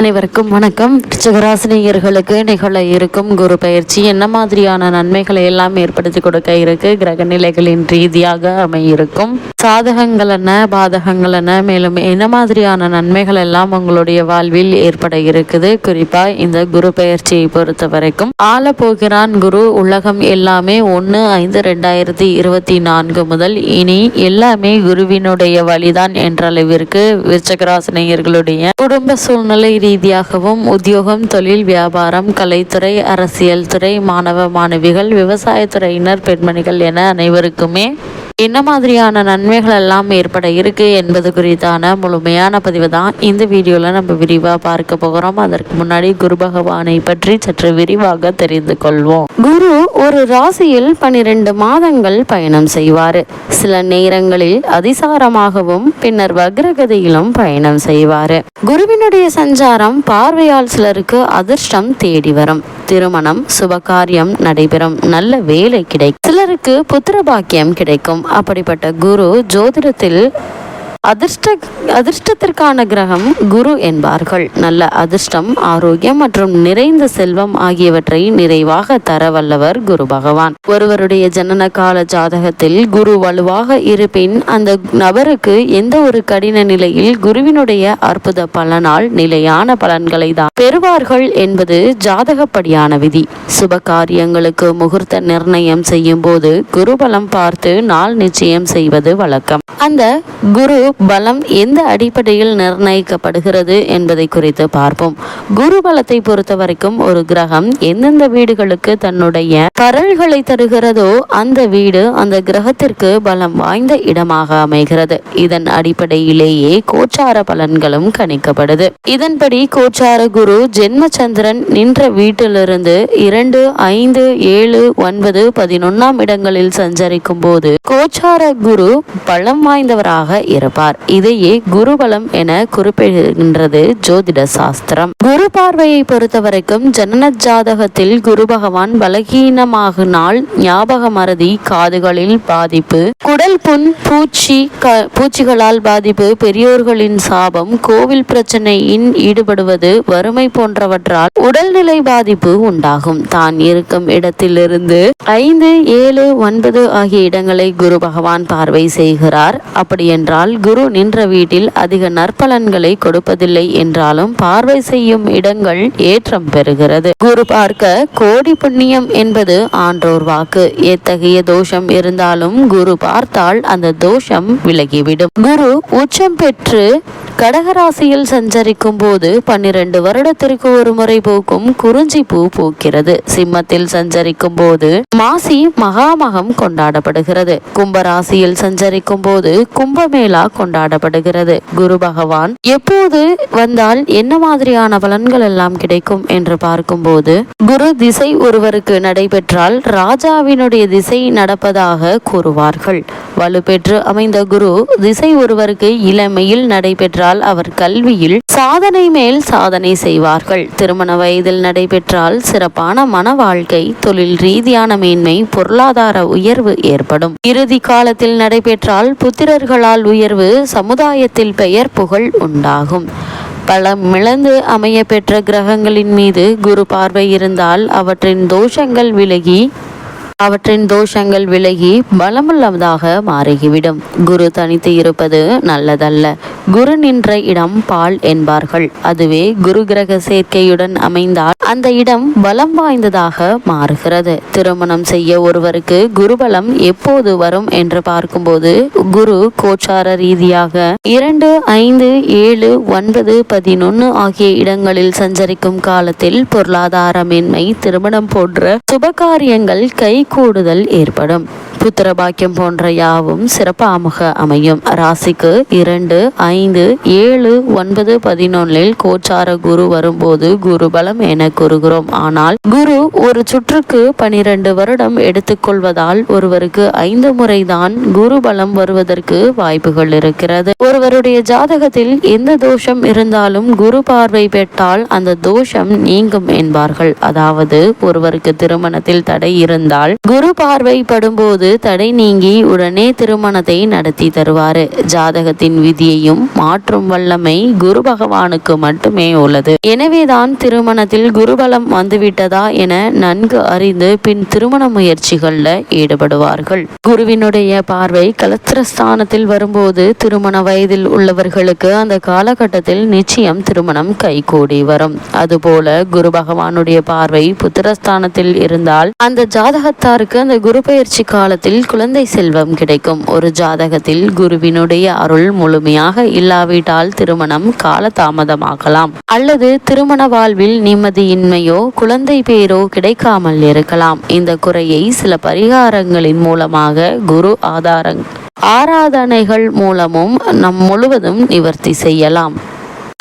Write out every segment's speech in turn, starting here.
அனைவருக்கும் வணக்கம். ரிச்சகராசினியர்களுக்கு நிகழ இருக்கும் குரு பயிற்சி என்ன மாதிரியான நன்மைகளை எல்லாம் ஏற்படுத்தி கொடுக்க இருக்கு? கிரக நிலைகளின் ரீதியாக அமையிருக்கும். சாதகங்கள் என்ன பாதகங்கள் என்ன? மேலும் என்ன மாதிரியான நன்மைகள் எல்லாம் உங்களுடைய வாழ்வில் ஏற்பட இருக்குது? குறிப்பா இந்த குரு பயிற்சியை பொறுத்த வரைக்கும். ஆள போகிறான் குரு. உலகம் எல்லாமே ஒன்று ஐந்து ரெண்டாயிரத்தி இருபத்தி நான்கு முதல் இனி எல்லாமே குருவினுடைய வழிதான் என்ற அளவிற்கு விருச்சகராசினியர்களுடைய குடும்ப சூழ்நிலை ரீதியாகவும் உத்தியோகம் தொழில் வியாபாரம் கலைத்துறை அரசியல் துறை மாணவ மாணவிகள் விவசாயத்துறையினர் பெண்மணிகள் என அனைவருக்குமே என்ன மாதிரியான நன்மைகள் எல்லாம் ஏற்பட இருக்கு என்பது குறித்தான முழுமையான பதிவு தான் இந்த வீடியோவில் நம்ம விரிவாக பார்க்க போகிறோம். அதற்கு முன்னாடி குரு பகவானை பற்றி சற்று விரிவாக தெரிந்து கொள்வோம். குரு ஒரு ராசியில் பனிரெண்டு மாதங்கள் பயணம் செய்வார். சில நேரங்களில் அதிசாரமாகவும் பின்னர் வக்ரகதியிலும் பயணம் செய்வார். குருவினுடைய சஞ்சாரம் பார்வையால் சிலருக்கு அதிர்ஷ்டம் தேடி வரும். திருமணம் சுபகாரியம் நடைபெறும். நல்ல வேலை கிடைக்கும். சிலருக்கு புத்திர பாக்கியம் கிடைக்கும். அப்படிப்பட்ட குரு ஜோதிடத்தில் அதிர்ஷ்ட அதிர்ஷ்டத்திற்கான கிரகம் குரு என்பார்கள். நல்ல அதிர்ஷ்டம் ஆரோக்கியம் மற்றும் நிறைந்த செல்வம் ஆகியவற்றை நிறைவாக தர வல்லவர் குரு பகவான். ஒருவருடைய ஜனன கால ஜாதகத்தில் குரு வலுவாக இருப்பின் அந்த நபருக்கு எந்த ஒரு கடின நிலையில் குருவினுடைய அற்புத பலனால் நிலையான பலன்களை தான் பெறுவார்கள் என்பது ஜாதகப்படியான விதி. சுப காரியங்களுக்கு முகூர்த்த நிர்ணயம் செய்யும் போது குருபலம் பார்த்து நாள் நிச்சயம் செய்வது வழக்கம். அந்த குரு பலம் எந்த அடிப்படையில் நிர்ணயிக்கப்படுகிறது என்பதை குறித்து பார்ப்போம். குரு பலத்தை பொறுத்த வரைக்கும் ஒரு கிரகம் எந்தெந்த வீடுகளுக்கு தன்னுடைய பரல்களை தருகிறதோ அந்த வீடு அந்த கிரகத்திற்கு பலம் வாய்ந்த இடமாக அமைகிறது. இதன் அடிப்படையிலேயே கோச்சார பலன்களும் கணிக்கப்படுது. இதன்படி கோச்சார குரு ஜென்மச்சந்திரன் நின்ற வீட்டிலிருந்து இரண்டு ஐந்து ஏழு ஒன்பது பதினொன்னாம் இடங்களில் சஞ்சரிக்கும் போது கோச்சார குரு பலம் வாய்ந்தவராக இருப்பார். இதையே குருபலம் என குறிப்பிடுகின்றது ஜோதிட சாஸ்திரம் குரு பார்வையை பொறுத்தவரைக்கும் ஜனன ஜாதகத்தில் குரு பகவான் பலகீனமாகினால் ஞாபக மறதி காதுகளில் பாதிப்பு குடல் புண் பூச்சி பூச்சிகளால் பாதிப்பு பெரியோர்களின் சாபம் கோவில் பிரச்சனையின் ஈடுபடுவது வறுமை போன்றவற்றால் உடல்நிலை பாதிப்பு உண்டாகும். தான் இருக்கும் இடத்திலிருந்து ஐந்து ஏழு ஒன்பது ஆகிய இடங்களை குரு பகவான் பார்வை செய்கிறார். அப்படியென்றால் குரு நின்ற வீட்டில் அதிக நற்பலன்களை கொடுப்பதில்லை என்றாலும் பார்வை செய்யும் இடங்கள் ஏற்றம் பெறுகிறது. குரு பார்க்க கோடி புண்ணியம் என்பது ஆன்றோர் வாக்கு. எத்தகைய தோஷம் இருந்தாலும் குரு பார்த்தால் அந்த தோஷம் விலகிவிடும். குரு உச்சம் பெற்று கடகராசியில் சஞ்சரிக்கும் போது பன்னிரண்டு வருடத்திற்கு ஒரு முறை பூக்கும் குறிஞ்சி பூ பூக்கிறது. சிம்மத்தில் சஞ்சரிக்கும் போது மாசி மகாமகம் கொண்டாடப்படுகிறது. கும்பராசியில் சஞ்சரிக்கும் போது கும்பமேளா கொண்டாடப்படுகிறது. குரு பகவான் எப்போது வந்தால் என்ன மாதிரியான பலன்கள் எல்லாம் கிடைக்கும் என்று பார்க்கும்போது குரு திசை ஒருவருக்கு நடைபெற்றால் ராஜாவினுடைய திசை நடப்பதாக கூறுவார்கள். வலுப்பெற்று அமைந்த குரு திசை ஒருவருக்கு இளமையில் நடைபெற்றால் அவர் கல்வியில் சாதனை மேல் சாதனை செய்வார்கள். திருமண வயதில் நடைபெற்றால் சிறப்பான மன வாழ்க்கை தொழில் ரீதியான மேன்மை பொருளாதார உயர்வு ஏற்படும். இறுதி காலத்தில் நடைபெற்றால் புத்திரர்களால் உயர்வு சமுதாயத்தில் பெயர் புகழ் உண்டாகும். பல மிளந்து அமைய பெற்ற கிரகங்களின் மீது குரு பார்வை இருந்தால் அவற்றின் தோஷங்கள் விலகி அவற்றின் தோஷங்கள் விலகி பலமுள்ளதாக மாறிவிடும். குரு தனித்து இருப்பது நல்லதல்ல. குரு நின்ற இடம் பால் என்பார்கள். அதுவே குரு கிரக சேர்க்கையுடன் அமைந்தால் அந்த இடம் பலம் வாய்ந்ததாக மாறுகிறது. திருமணம் செய்ய ஒருவருக்கு குருபலம் எப்போது வரும் என்று பார்க்கும்போது குரு கோச்சார ரீதியாக இரண்டு ஐந்து ஏழு ஒன்பது பதினொன்னு ஆகிய இடங்களில் சஞ்சரிக்கும் காலத்தில் பொருளாதாரமின்மை திருமணம் போன்ற சுபகாரியங்கள் கை கூடுதல் ஏற்படும். புத்திர பாக்கியம் போன்ற யாவும் சிறப்பாக அமையும். ராசிக்கு இரண்டு ஐந்து ஏழு ஒன்பது பதினொன்னில் கோச்சார குரு வரும்போது குரு பலம் என கூறுகிறோம். ஆனால் குரு ஒரு சுற்றுக்கு பனிரெண்டு வருடம் எடுத்துக்கொள்வதால் ஒருவருக்கு ஐந்து முறைதான் குரு பலம் வருவதற்கு வாய்ப்புகள் இருக்கிறது. ஒருவருடைய ஜாதகத்தில் எந்த தோஷம் இருந்தாலும் குரு பார்வை பெற்றால் அந்த தோஷம் நீங்கும் என்பார்கள். அதாவது ஒருவருக்கு திருமணத்தில் தடை இருந்தால் குரு பார்வை படும்போது தடை நீங்கி உடனே திருமணத்தை நடத்தி தருவாரு. ஜாதகத்தின் விதியையும் மாற்றும் வல்லமை குரு பகவானுக்கு மட்டுமே உள்ளது. எனவேதான் திருமணத்தில் குருபலம் வந்துவிட்டதா என நன்கு அறிந்து பின் திருமண முயற்சிகள்ல ஈடுபடுவார்கள். குருவினுடைய பார்வை கலத்திரஸ்தானத்தில் வரும்போது திருமண வயதில் உள்ளவர்களுக்கு அந்த காலகட்டத்தில் நிச்சயம் திருமணம் கைகூடி வரும். அதுபோல குரு பகவானுடைய பார்வை புத்திரஸ்தானத்தில் இருந்தால் அந்த ஜாதகத்தை ஜாதகத்தாருக்கு அந்த குரு பயிற்சி காலத்தில் குழந்தை செல்வம் கிடைக்கும். ஒரு ஜாதகத்தில் குருவினுடைய அருள் முழுமையாக இல்லாவிட்டால் திருமணம் காலதாமதமாகலாம். அல்லது திருமண வாழ்வில் நிம்மதியின்மையோ குழந்தை பேரோ கிடைக்காமல் இருக்கலாம். இந்த குறையை சில பரிகாரங்களின் மூலமாக குரு ஆதாரங் ஆராதனைகள் மூலமும் நம் முழுவதும் நிவர்த்தி செய்யலாம்.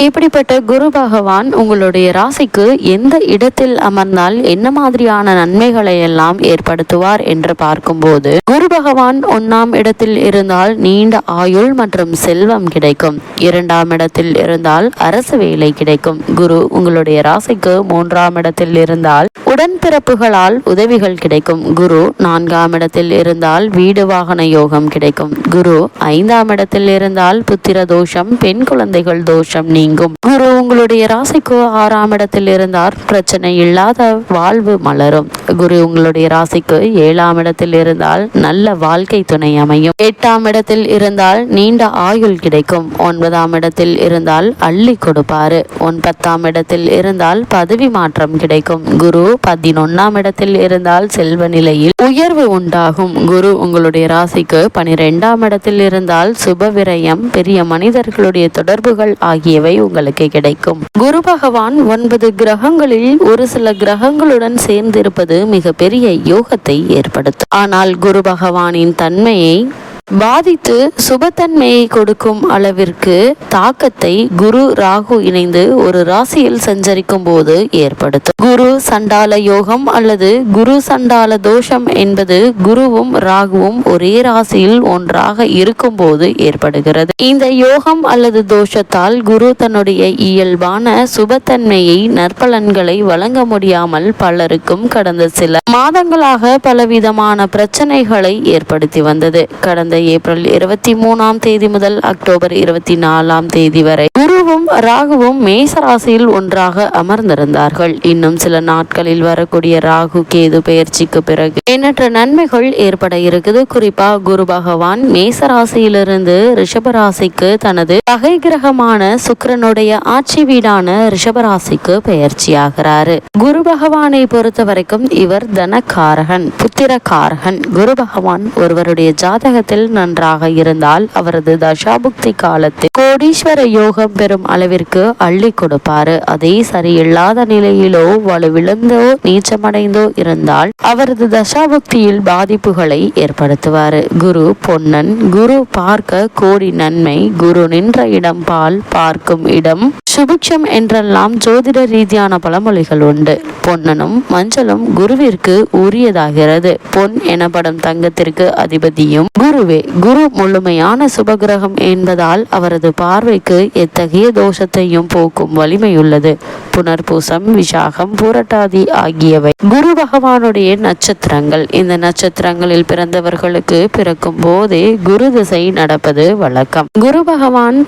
இப்படிப்பட்ட குரு பகவான் உங்களுடைய ராசிக்கு எந்த இடத்தில் அமர்ந்தால் என்ன மாதிரியான நன்மைகளை எல்லாம் ஏற்படுத்துவார் என்று பார்க்கும்போது குரு பகவான் ஒன்னாம் இடத்தில் இருந்தால் நீண்ட ஆயுள் மற்றும் செல்வம் கிடைக்கும். இரண்டாம் இடத்தில் இருந்தால் அரசு வேலை கிடைக்கும். குரு உங்களுடைய ராசிக்கு மூன்றாம் இடத்தில் இருந்தால் உடன்பிறப்புகளால் உதவிகள் கிடைக்கும். குரு நான்காம் இடத்தில் இருந்தால் வீடு வாகன யோகம் கிடைக்கும். குரு ஐந்தாம் இடத்தில் இருந்தால் புத்திர தோஷம் பெண் குழந்தைகள் தோஷம் நீ நீங்கும். குரு உங்களுடைய ராசிக்கு ஆறாம் இடத்தில் இருந்தார். பிரச்சனை இல்லாத வாழ்வு மலரும். குரு உங்களுடைய ராசிக்கு ஏழாம் இடத்தில் இருந்தால் நல்ல வாழ்க்கை துணை அமையும். எட்டாம் இடத்தில் இருந்தால் நீண்ட ஆயுள் கிடைக்கும். ஒன்பதாம் இடத்தில் இருந்தால் அள்ளி கொடுப்பாரு. ஒன்பதாம் இடத்தில் இருந்தால் பதவி மாற்றம் கிடைக்கும். குரு பதினொன்னாம் இடத்தில் இருந்தால் செல்வ நிலையில் உயர்வு உண்டாகும். குரு உங்களுடைய ராசிக்கு பனிரெண்டாம் இடத்தில் இருந்தால் சுப விரயம் பெரிய மனிதர்களுடைய தொடர்புகள் ஆகியவை உங்களுக்கு கிடைக்கும். குரு பகவான் ஒன்பது கிரகங்களில் ஒரு சில கிரகங்களுடன் சேர்ந்திருப்பது மிக பெரிய யோகத்தை ஏற்படுத்தும். ஆனால் குரு பகவானின் தன்மையை பாதித்து சுபத்தன்மையை கொடுக்கும் அளவிற்கு தாக்கத்தை குரு ராகு இணைந்து ஒரு ராசியில் சஞ்சரிக்கும் போது ஏற்படுத்தும். குரு சண்டால யோகம் அல்லது குரு சண்டால தோஷம் என்பது குருவும் ராகுவும் ஒரே ராசியில் ஒன்றாக இருக்கும் போது ஏற்படுகிறது. இந்த யோகம் அல்லது தோஷத்தால் குரு தன்னுடைய இயல்பான சுபத்தன்மையை நற்பலன்களை வழங்க முடியாமல் பலருக்கும் கடந்த சில மாதங்களாக பலவிதமான பிரச்சனைகளை ஏற்படுத்தி வந்தது. கடந்த ஏப்ரல் இருபத்தி மூணாம் தேதி முதல் அக்டோபர் இருபத்தி நாலாம் தேதி வரை குருவும் ராகுவும் மேச ராசியில் ஒன்றாக அமர்ந்திருந்தார்கள். இன்னும் சில நாட்களில் வரக்கூடிய ராகு கேது பயிற்சிக்கு பிறகு எண்ணற்ற நன்மைகள் ஏற்பட இருக்குது. குறிப்பா குரு பகவான் மேச ராசியிலிருந்து ரிஷபராசிக்கு தனது பகை கிரகமான சுக்கரனுடைய ஆட்சி வீடான ரிஷபராசிக்கு பெயர்ச்சியாகிறாரு குரு பகவானை பொறுத்த வரைக்கும் இவர் தனக்காரகன் புத்திரக்காரகன். குரு பகவான் ஒருவருடைய ஜாதகத்தில் நன்றாக இருந்தால் அவரது தசாபுக்தி காலத்தில் கோடீஸ்வர யோகம் பெறும் அளவிற்கு அள்ளி கொடுப்பாரு. அதே சரியில்லாத நிலையிலோ வலுவிழந்தோ நீச்சமடைந்தோ இருந்தால் அவரது தசாபுக்தியில் பாதிப்புகளை ஏற்படுத்துவார். குரு பொன்னன் குரு பார்க்க கோடி நன்மை குரு நின்ற இடம் பால் பார்க்கும் இடம் சுபிக்ஷம் என்றெல்லாம் ஜோதிட ரீதியான பழமொழிகள் உண்டு. பொன்னனும் மஞ்சளும் குருவிற்கு உரியதாகிறது. பொன் எனப்படும் தங்கத்திற்கு அதிபதியும் குருவே குரு முழுமையான சுபகிரகம் என்பதால் அவரது பார்வைக்கு எத்தகைய தோஷத்தையும் போக்கும் வலிமையுள்ளது. புனர்பூசம் விசாகம் புரட்டாதி ஆகியவை. குரு பகவானுடைய நட்சத்திரங்கள். இந்த நட்சத்திரங்களில் பிறந்தவர்களுக்கு பிறக்கும் போதே குரு திசை நடப்பது வழக்கம். குரு பகவான்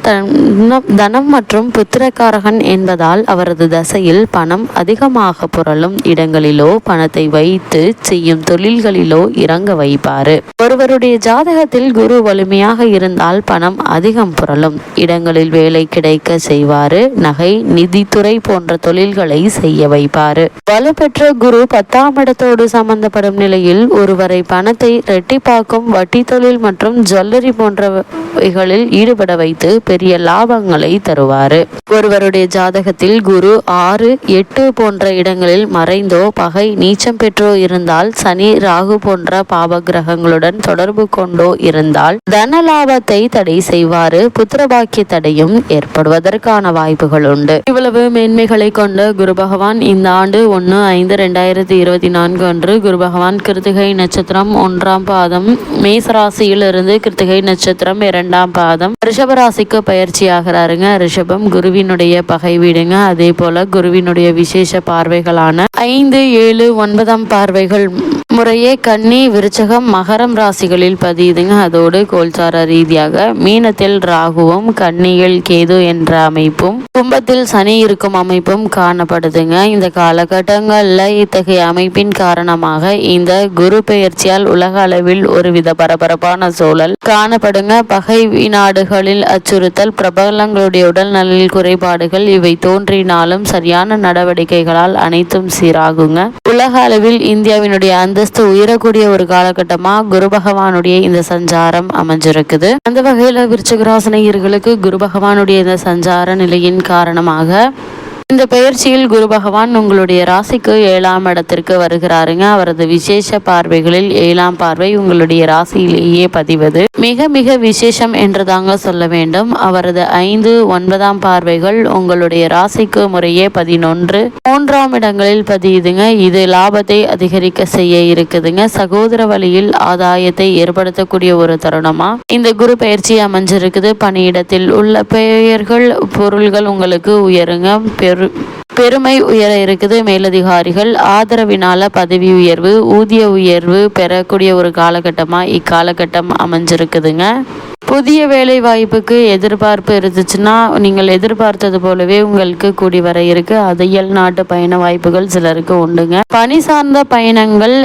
தனம் மற்றும் புத்திரக்காரகன் என்பதால் அவரது தசையில் பணம் அதிகமாக புரளும் இடங்களிலோ பணத்தை வைத்து செய்யும் தொழில்களிலோ இறங்க வைப்பாரு. ஒருவருடைய ஜாதகத்தில் குரு வலிமையாக இருந்தால் பணம் அதிகம் புரளும். இடங்களில் வேலை கிடைக்க செய்வாரு. நகை நிதித்துறை போன்ற தொழில்களை செய்ய வைப்பாரு. வலுப்பெற்ற குரு பத்தாம் இடத்தோடு சம்பந்தப்படும் நிலையில் ஒருவரை பணத்தை ரெட்டிப்பாக்கும் வட்டி தொழில் மற்றும் ஜுவல்லரி போன்றவைகளில் ஈடுபட வைத்து பெரிய லாபங்களை தருவாரு. ஒருவருடைய ஜாதகத்தில் குரு ஆறு எட்டு போன்ற இடங்களில் மறைந்தோ பகை நீச்சம் பெற்றோ இருந்தால் சனி ராகு போன்ற பாவ கிரகங்களுடன் தொடர்பு கொண்டோ இருந்தால் தன லாபத்தை தடை செய்வாறு புத்திரபாக்கிய தடையும் ஏற்படுவதற்கான வாய்ப்புகள் உண்டு. இவ்வளவு மேன்மைகளை கொண்ட குரு பகவான் இந்த ஆண்டு ஒன்று ஐந்து ரெண்டாயிரத்தி இருபத்தி நான்கு அன்று குரு பகவான் கிருத்திகை நட்சத்திரம் ஒன்றாம் பாதம் மேசராசியில் இருந்து கிருத்திகை நட்சத்திரம் இரண்டாம் பாதம். ரிஷபராசிக்கு பயிற்சி ஆகிறாருங்க. ரிஷபம் குருவினுடைய பகை வீடுங்க. அதே போல குருவினுடைய விசேஷ பார்வைகளான ஐந்து ஏழு ஒன்பதாம் பார்வைகள் முறையே கன்னி விருச்சகம் மகரம் ராசிகளில் பதியுதுங்க. அதோடு கோல்சார ரீதியாக மீனத்தில் ராகுவும் கன்னியில் கேது என்ற அமைப்பும் கும்பத்தில் சனி இருக்கும் அமைப்பும் காணப்படுதுங்க. இந்த காலகட்டங்களில் இத்தகைய அமைப்பின் காரணமாக இந்த குரு பெயர்ச்சியால் உலக அளவில் ஒருவித பரபரப்பான சூழல் காணப்படுங்க. பகை நாடுகளில் அச்சுறுத்தல் பிரபலங்களுடைய உடல் நலில் குறைபாடுகள் இவை தோன்றினாலும் சரியான நடவடிக்கைகளால் அனைத்தும் சீராகுங்க. உலக அளவில் இந்தியாவினுடைய அந்தஸ்து உயரக்கூடிய ஒரு காலகட்டமா குரு பகவானுடைய இந்த சஞ்சாரம் அமைஞ்சிருக்குது. அந்த வகையில விருச்சகராசனையர்களுக்கு குரு பகவானுடைய இந்த சஞ்சார நிலையின் காரணமாக இந்த பயிற்சியில் குரு பகவான் உங்களுடைய ராசிக்கு ஏழாம் இடத்திற்கு வருகிறாருங்க. அவரது விசேஷ பார்வைகளில் ஏழாம் பார்வை உங்களுடைய ராசியிலேயே பதிவது. மிக மிக விசேஷம் என்று தாங்க சொல்ல வேண்டும். அவரது ஐந்து ஒன்பதாம் பார்வைகள் உங்களுடைய ராசிக்கு முறையே பதினொன்று. மூன்றாம் இடங்களில் பதியுதுங்க. இது லாபத்தை அதிகரிக்க செய்ய இருக்குதுங்க. சகோதர வழியில் ஆதாயத்தை ஏற்படுத்தக்கூடிய ஒரு தருணமா? இந்த குரு பயிற்சி அமைஞ்சிருக்குது. பணியிடத்தில் உள்ள பெயர்கள் பொருள்கள் உங்களுக்கு உயருங்க. பெரு ஒரு பெருமை உயர இருக்குது மேலதிகாரிகள். ஆதரவினால பதவி உயர்வு ஊதிய உயர்வு பெறக்கூடிய ஒரு காலகட்டமா இக்காலகட்டம் அமைஞ்சிருக்குதுங்க. புதிய வேலை வாய்ப்புக்கு எதிர்பார்ப்பு இருந்துச்சுன்னா நீங்கள் எதிர்பார்த்தது போலவே உங்களுக்கு கூடி வர இருக்கு. அதையல் நாட்டு பயண வாய்ப்புகள் சிலருக்கு உண்டுங்க. பணி சார்ந்த பயணங்கள்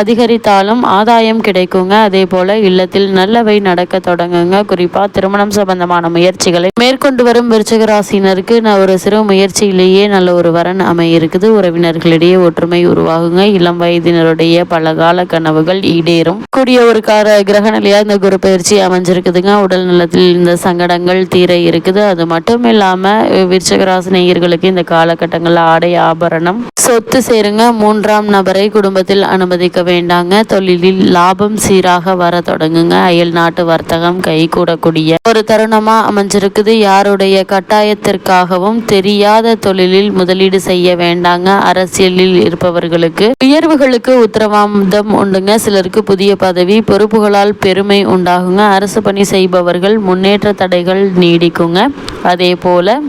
அதிகரித்தாலும் ஆதாயம் கிடைக்குங்க. அதே போல இல்லத்தில் நல்லவை நடக்க தொடங்குங்க. குறிப்பா திருமணம் சம்பந்தமான முயற்சிகளை மேற்கொண்டு வரும் விருச்சக ராசினருக்கு நான் ஒரு சிறு முயற்சியிலேயே நல்ல ஒரு வரன் அமையிருக்குது. உறவினர்களிடையே ஒற்றுமை உருவாகுங்க. இளம் வயதினருடைய பல கால கனவுகள் ஈடேறும். கூடிய ஒரு கார கிரக நிலையா இந்த குரு பயிற்சி அமைஞ்சிருக்குதுங்க. உடல் நலத்தில் இந்த சங்கடங்கள் தீர இருக்குது. அது மட்டும் இல்லாம விருச்சகராசினியர்களுக்கு இந்த காலகட்டங்கள் ஆடை ஆபரணம் சொத்து சேருங்க. மூன்றாம் நபரை குடும்பத்தில் அனுமதிக்க வேண்டாங்க. தொழிலில் லாபம் சீராக வர தொடங்குங்க. அயல் நாட்டு வர்த்தகம் கை கூடக்கூடிய ஒரு தருணமா அமைஞ்சிருக்குது. யாருடைய கட்டாயத்திற்காகவும் தெரியாத தொழில் தொழிலில் முதலீடு செய்ய வேண்டாங்க. அரசியலில் இருப்பவர்களுக்கு உயர்வுகளுக்கு உத்தரவாதம் உண்டுங்க. சிலருக்கு புதிய பதவி பொறுப்புகளால் பெருமை உண்டாகுங்க. அரசு பணி செய்பவர்கள் முன்னேற்ற தடைகள் நீடிக்குங்க. அதே போல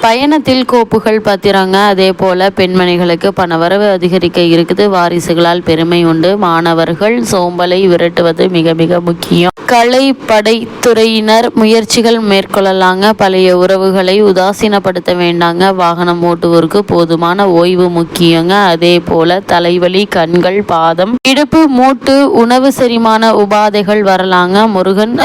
பயணத்தில் கோப்புகள் பத்திரங்க அதே போல் பெண்மணிகளுக்கு பணவரவு அதிகரிக்க இருக்குது. வாரிசுகளால் பெருமை உண்டு. மாணவர்கள் சோம்பலை விரட்டுவது மிக மிக முக்கியம். கலை படைத்துறையினர் முயற்சிகள் மேற்கொள்ளலாங்க. பழைய உறவுகளை உதாசீனப்படுத்த வேண்டாங்க. வாகனம் ஓட்டுவோருக்கு போதுமான ஓய்வு முக்கியங்க. அதே போல தலைவலி கண்கள் பாதம் இடுப்பு மூட்டு உணவு செரிமான உபாதைகள் வரலாங்க. முருகன்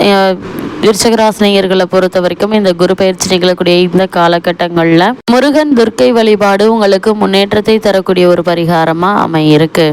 விருச்சகராசினியர்களை பொறுத்த வரைக்கும் இந்த குரு பயிற்சி நிகழக்கூடிய இந்த காலகட்டங்களில் முருகன் துர்க்கை வழிபாடு உங்களுக்கு முன்னேற்றத்தை தரக்கூடிய ஒரு பரிகாரமாக அமையிருக்கு.